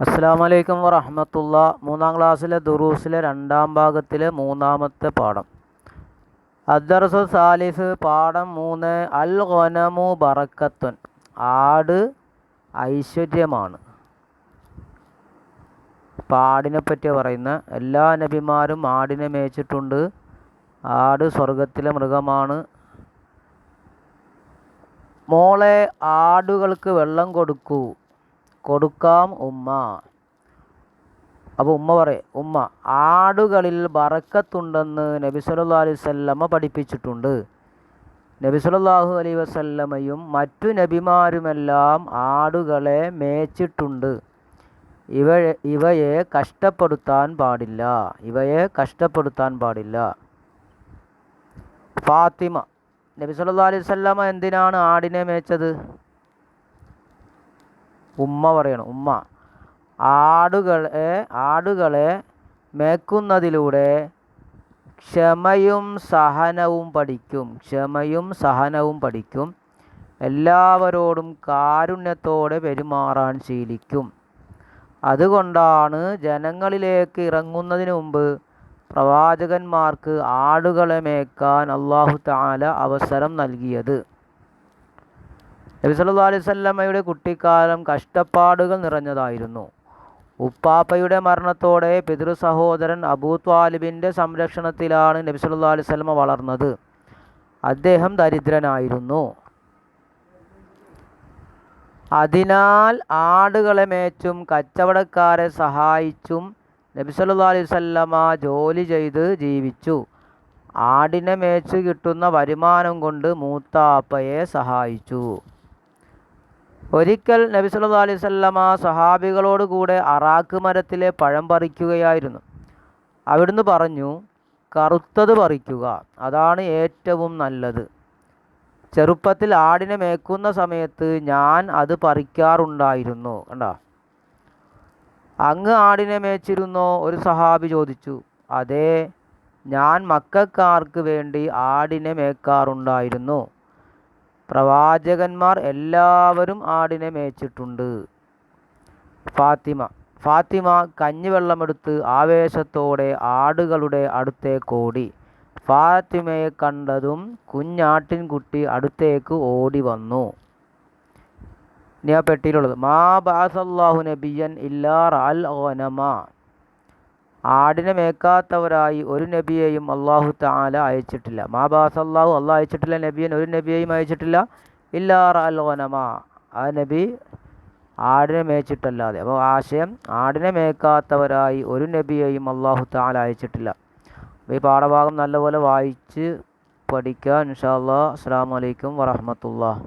അസ്സാം വലൈക്കും വറഹമത്തുള്ള. മൂന്നാം ക്ലാസ്സിലെ ദുറൂസിലെ രണ്ടാം ഭാഗത്തിലെ മൂന്നാമത്തെ പാഠം. അദ്ദർസു സാലിസ് പാഠം മൂന്ന്. അൽ ഖനമു ബറക്കത്തുൻ. ആട് ഐശ്വര്യമാണ്. പാടിനെ പറ്റി പറയുന്ന. എല്ലാ നബിമാരും ആടിനെ മേച്ചിട്ടുണ്ട് ആട് സ്വർഗത്തിലെ മൃഗമാണ്. മോളെ ആടുകൾക്ക് വെള്ളം കൊടുക്കൂ. കൊടുക്കാം ഉമ്മ. അപ്പോൾ ഉമ്മ പറയും ഉമ്മ ആടുകളിൽ ബറക്കത്തുണ്ടെന്ന് നബി സല്ലാ അലൈഹി വസല്ലമ പഠിപ്പിച്ചിട്ടുണ്ട്. നബി സല്ലല്ലാഹു അലൈഹി വസല്ലമയും മറ്റു നബിമാരുമെല്ലാം ആടുകളെ മേച്ചിട്ടുണ്ട്. ഇവ ഇവയെ കഷ്ടപ്പെടുത്താൻ പാടില്ല. ഇവയെ കഷ്ടപ്പെടുത്താൻ പാടില്ല. ഫാത്തിമ നബി സല്ലാ അലൈഹി എന്തിനാണ് ആടിനെ മേച്ചത്? ഉമ്മ പറയണം ഉമ്മ. ആടുകളെ ആടുകളെ മേക്കുന്നതിലൂടെ ക്ഷമയും സഹനവും പഠിക്കും ക്ഷമയും സഹനവും പഠിക്കും. എല്ലാവരോടും കാരുണ്യത്തോടെ പെരുമാറാൻ ശീലിക്കും. അതുകൊണ്ടാണ് ജനങ്ങളിലേക്ക് ഇറങ്ങുന്നതിന് മുമ്പ് പ്രവാചകന്മാർക്ക് ആടുകളെ മേക്കാൻ അള്ളാഹു താല അവസരം നൽകിയത്. നബി സല്ലല്ലാഹു അലൈഹി വസല്ലമയുടെ കുട്ടിക്കാലം കഷ്ടപ്പാടുകൾ നിറഞ്ഞതായിരുന്നു. ഉപ്പാപ്പയുടെ മരണത്തോടെ പിതൃ സഹോദരൻ അബൂ ത്വാലിബിന്റെ സംരക്ഷണത്തിലാണ് നബി സല്ലല്ലാഹു അലൈഹി വസല്ലമ വളർന്നത്. അദ്ദേഹം ദരിദ്രനായിരുന്നു. അതിനാൽ ആടുകളെ മേച്ചും കച്ചവടക്കാരെ സഹായിച്ചും നബി സല്ലല്ലാഹു അലൈഹി വസല്ലമ ജോലി ചെയ്ത് ജീവിച്ചു. ആടിനെ മേച്ച് കിട്ടുന്ന വരുമാനം കൊണ്ട് മൂത്താപ്പയെ സഹായിച്ചു. ഒരിക്കൽ നബി സല്ലു അലൈഹി വസല്ലമ സഹാബികളോട് കൂടെ അറാക്ക് മരത്തിലെ പഴം പറിക്കുകയായിരുന്നു. അവിടുന്ന് പറഞ്ഞു കറുത്തത് പറിക്കുക അതാണ് ഏറ്റവും നല്ലത്. ചെറുപ്പത്തിൽ ആടിനെ മേക്കുന്ന സമയത്ത് ഞാൻ അത് പറിക്കാറുണ്ടായിരുന്നു കണ്ടോ. അങ്ങ് ആടിനെ മേച്ചിരുന്നോ ഒരു സഹാബി ചോദിച്ചു അതെ ഞാൻ മക്കാർക്ക് വേണ്ടി ആടിനെ മേക്കാറുണ്ടായിരുന്നു. പ്രവാചകന്മാർ എല്ലാവരും ആടിനെ മേച്ചിട്ടുണ്ട് ഫാത്തിമ. ഫാത്തിമ കഞ്ഞിവെള്ളമെടുത്ത് ആവേശത്തോടെ ആടുകളുടെ അടുത്തേക്കോടി ഫാത്തിമയെ കണ്ടതും കുഞ്ഞാട്ടിൻകുട്ടി അടുത്തേക്ക് ഓടി വന്നു. ആ പെട്ടിയിലുള്ളത്. മാ ബാസല്ലാഹു നബിയൻ ഇല്ലാർ അൽ ഓനമ ആടിനെ മേക്കാത്തവരായി ഒരു നബിയെയും അള്ളാഹു താല അയച്ചിട്ടില്ല. മാ അള്ളാഹു അള്ളാഹ് അയച്ചിട്ടില്ല നബിയൻ ഒരു നബിയെയും അയച്ചിട്ടില്ല. ഇല്ലാറ അൽ ഓനമ ആ നബി ആടിനെ മേച്ചിട്ടല്ലാതെ. അപ്പോൾ ആശയം ആടിനെ മേക്കാത്തവരായി ഒരു നബിയെയും അള്ളാഹു താല അയച്ചിട്ടില്ല. അപ്പോൾ ഈ പാഠഭാഗം നല്ലപോലെ വായിച്ച് പഠിക്കുക. ഇൻഷാ അല്ലാ അസ്സാം വലൈക്കും വറഹമത്തുള്ള